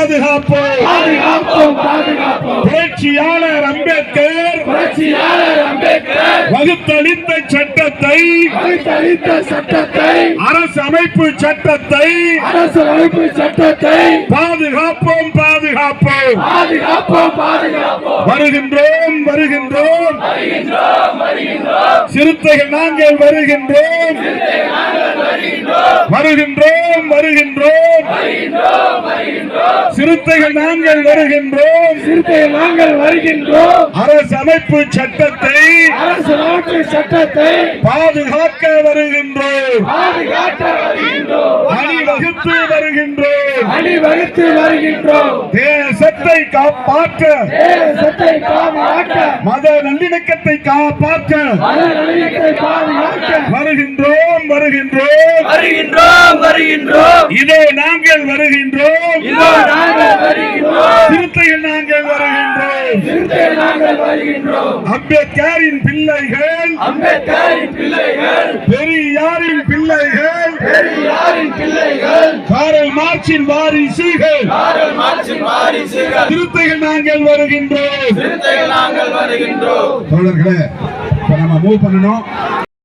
பாதுகாப்போம். பாதுகாப்போம் பாதுகாப்போம். புரட்சியாளர் அம்பேத்கர். புரட்சியாளர் அம்பேத்கர். வகுத்தளித்த சட்டத்தை. வகுத்தளித்த சட்டத்தை. அரசு அமைப்பு சட்டத்தை. அரசு அமைப்பு சட்டத்தை. பாதுகாப்போம் பாதுகாப்போம். பாதுகாப்போம் பாதுகாப்போம். வருகின்றோம் வருகின்றோம். சிறுத்தைகள் நாங்கள் வருகின்றோம். வருகின்றோம் வருகின்றோம். சிறுத்தைகள் நாங்கள் வருகின்றோம். சிறுத்தை நாங்கள் வருகின்றோம். அரசு அமைப்பு சட்டத்தை அரசு சட்டத்தை பாதுகாக்க வருகின்றோம். பாதுகாக்க வருகின்றோம். அணிவகுத்து வருகின்றோம். அணிவகுத்து வருகின்றோம். தேசத்தை காப்பாற்ற தேசத்தை மத நல்லிணக்கத்தை காப்பாற்ற மத நலத்தை பாதுகாக்க வருகின்றோம் வருகின்றோம். வருகின்றோம் வருகின்றோம். இதோ நாங்கள் வருகின்றோம். இதோ நாங்கள் வருகின்றோம். அம்பேத்கரின் பிள்ளைகள். அம்பேத்கரின் பிள்ளைகள். பெரியாரின் பிள்ளைகள். பெரியாரின் பிள்ளைகள். காரல் மார்ச்சின் வாரிசுகள். காரல் மார்ச்சின் வாரிசுகள். சிறுத்தைகள் நாங்கள் வருகின்றோம். சிறுத்தைகள் நாங்கள் வருகின்றோம். தோழர்களே இப்ப நம்ம மூவ் பண்ணணும்.